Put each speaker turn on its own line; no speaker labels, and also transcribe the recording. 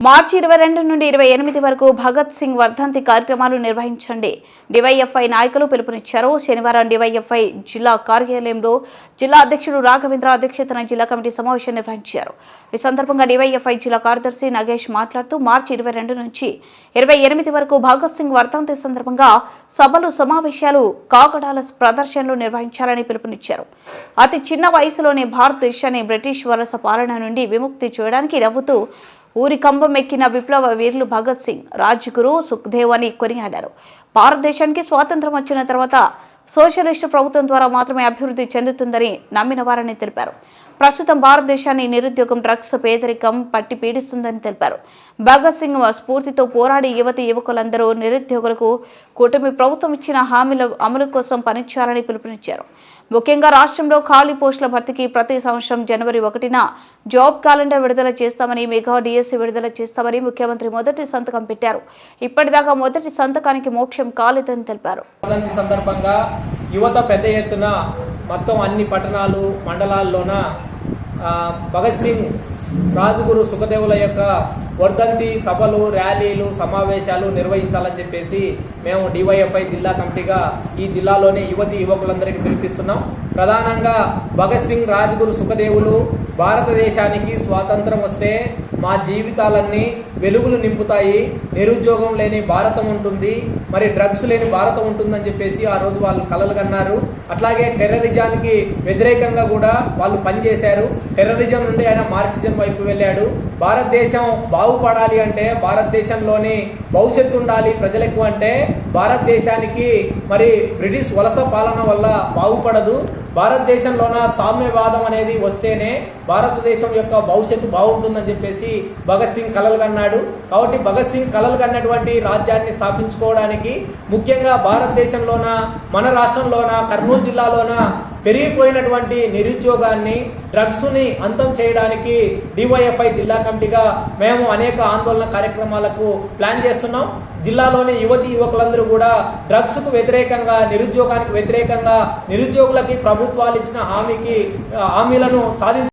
మార్చి ఇరవై రెండు నుండి ఇరవై ఎనిమిది వరకు భగత్ సింగ్ వర్ధంతి కార్యక్రమాలు నిర్వహించండి. డివైఎఫ్ఐ నాయకులు పిలుపునిచ్చారు. శనివారం డివైఎఫ్ఐ జిల్లా కార్యాలయంలో జిల్లా అధ్యక్షుడు రాఘవేంద్ర అధ్యక్షతన జిల్లా కమిటీ సమావేశం నిర్వహించారు. ఈ సందర్భంగా డివైఎఫ్ఐ జిల్లా కార్యదర్శి నగేష్ మాట్లాడుతూ మార్చి ఇరవై రెండు నుంచి ఇరవై ఎనిమిది వరకు భగత్ సింగ్ వర్ధంతి సందర్భంగా సభలు సమావేశాలు కాకడాల ప్రదర్శనలు నిర్వహించాలని పిలుపునిచ్చారు. అతి చిన్న వయసులోనే భారతదేశాన్ని బ్రిటిష్ వలస పాలన నుండి విముక్తి చేయడానికి నవ్వుతూ ఊరి కంబం ఎక్కిన విప్లవ వీరులు భగత్ సింగ్ రాజ్గురు సుఖ్దేవ్ అని కొనియాడారు. భారతదేశానికి స్వాతంత్రం వచ్చిన తర్వాత సోషలిస్టు ప్రభుత్వం ద్వారా మాత్రమే అభివృద్ధి చెందుతుందని నమ్మిన వారని తెలిపారు. ప్రస్తుతం భారతదేశాన్ని నిరుద్యోగం డ్రగ్స్ పేదరికం పట్టి పీడిస్తుందని తెలిపారు. భగత్ సింగ్ స్ఫూర్తితో పోరాడి యువతి యువకులందరూ నిరుద్యోగులకు కూటమి ప్రభుత్వం ఇచ్చిన హామీల అమలు కోసం పనిచేయాలని పిలుపునిచ్చారు. ముఖ్యంగా రాష్ట్రంలో ఖాళీ పోస్టుల భర్తీకి ప్రతి సంవత్సరం జనవరి ఒకటిన జాబ్ క్యాలెండర్ విడుదల చేస్తామని మెగా డిఎస్సీ విడుదల చేస్తామని ముఖ్యమంత్రి మొదటి సంతకం పెట్టారు. ఇప్పటిదాకా మొదటి సంతకానికి మోక్షం కాలేదని తెలిపారు.
సందర్భంగా యువత పెద్ద ఎత్తున మొత్తం అన్ని పట్టణాలు మండలాల్లోన భగత్ సింగ్ రాజుగురు సుఖదేవుల యొక్క వర్ధంతి సభలు ర్యాలీలు సమావేశాలు నిర్వహించాలని చెప్పేసి మేము డివైఎఫ్ఐ జిల్లా కమిటీగా ఈ జిల్లాలోని యువతి యువకులందరికీ పిలిపిస్తున్నాం. ప్రధానంగా భగత్ సింగ్ రాజ్గురు సుఖదేవులు భారతదేశానికి స్వాతంత్రం వస్తే మా జీవితాలన్నీ వెలుగులు నింపుతాయి నిరుద్యోగం లేని భారతం ఉంటుంది మరి డ్రగ్స్ లేని భారతం ఉంటుందని చెప్పేసి ఆ రోజు వాళ్ళు కలలు కన్నారు. అట్లాగే టెర్రరిజానికి వ్యతిరేకంగా కూడా వాళ్ళు పనిచేశారు. టెర్రరిజం నుండి ఆయన మార్క్సిజం వైపు వెళ్ళాడు. భారతదేశం బాగుపడాలి అంటే భారతదేశంలోని భవిష్యత్తు ఉండాలి ప్రజలకు అంటే భారతదేశానికి మరి బ్రిటిష్ వలస పాలన వల్ల బాగుపడదు. భారతదేశంలోన సామ్యవాదం అనేది వస్తేనే భారతదేశం యొక్క భవిష్యత్తు బాగుంటుందని చెప్పేసి భగత్ సింగ్ కలలు కన్నాడు. కాబట్టి భగత్ సింగ్ కలలు కన్నటువంటి రాజ్యాన్ని స్థాపించుకోవడానికి ముఖ్యంగా భారతదేశంలోన మన రాష్ట్రంలోన కర్నూలు జిల్లాలోన పెరిగిపోయినటువంటి నిరుద్యోగాన్ని డ్రగ్స్ని అంతం చేయడానికి డివైఎఫ్ఐ జిల్లా కమిటీగా మేము అనేక ఆందోళన కార్యక్రమాలకు ప్లాన్ చేస్తున్నాం. జిల్లాలోని యువతి యువకులందరూ కూడా డ్రగ్స్కు వ్యతిరేకంగా నిరుద్యోగానికి వ్యతిరేకంగా నిరుద్యోగులకి ప్రభుత్వాలు ఇచ్చిన హామీకి హామీలను సాధించ